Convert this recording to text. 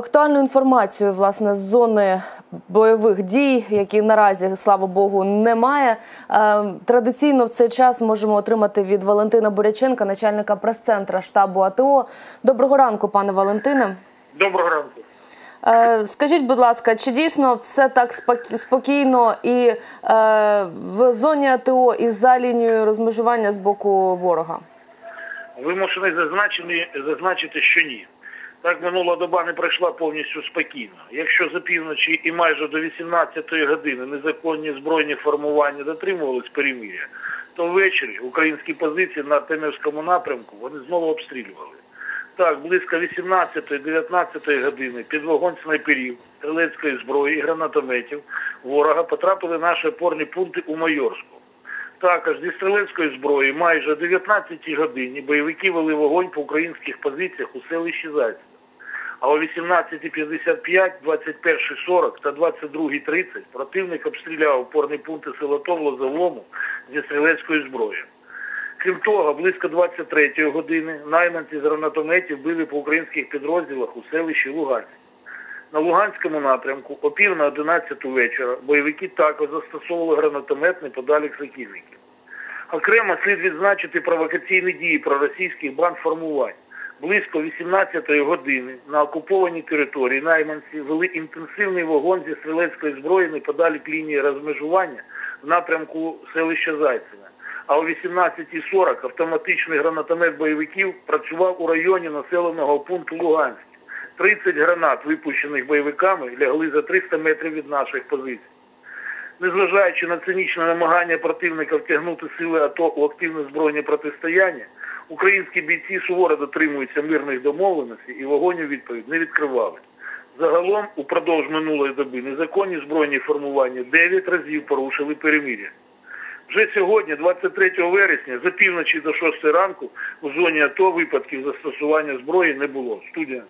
Актуальну інформацію власне з зони бойових дій, які наразі, слава Богу, немає. Е, Традиційно в цей час можемо отримати від Валентина Буряченка, начальника прес-центра штабу АТО. Доброго ранку, пане Валентине. Доброго ранку. Е, Скажіть, будь ласка, чи дійсно все так спок- спокійно і е, в зоні АТО і за лінією розмежування з боку ворога? Вимушений зазначити, що ні. Так минула доба не пройшла повністю спокійно. Якщо за півночі і майже до 18-ї години незаконні збройні формування дотримувались перемиря, то ввечері українські позиції на Темівському напрямку вони знову обстрілювали. Так, близько 18-19 години під вогонь снайперів, стрілецької зброї і гранатометів ворога потрапили наші опорні пункти у Майорську. Також зі стрілецької зброї майже о 19 годині бойовики вели вогонь по українських позиціях у селищі Зайцеве. А о 18.55, 21.40 та 22.30 противник обстріляв опорні пункти селото в Лозовому зі стрілецької зброї. Крім того, близько 23 години найманці з гранатометів били по українських підрозділах у селищі Луганськ. На Луганському напрямку о пів на 11 вечора бойовики також застосовували гранатомет неподалік Сокільників. Окремо слід відзначити провокаційні дії проросійських бандформувань. Близько 18-ї години на окупованій території найманці вели інтенсивний вогонь зі стрілецької зброї неподалік лінії розмежування в напрямку селища Зайцеве. А о 18.40 автоматичний гранатомет бойовиків працював у районі населеного пункту Луганськ. 30 гранат, випущених бойовиками, лягли за 300 метрів від наших позицій. Незважаючи на цинічне намагання противника втягнути сили АТО у активне збройне протистояння, українські бійці суворо дотримуються мирних домовленостей і вогонь у відповідь не відкривали. Загалом, упродовж минулої доби, незаконні збройні формування 9 разів порушили перемир'я. Вже сьогодні, 23 вересня, за півночі до 6 ранку, у зоні АТО випадків застосування зброї не було. Студія.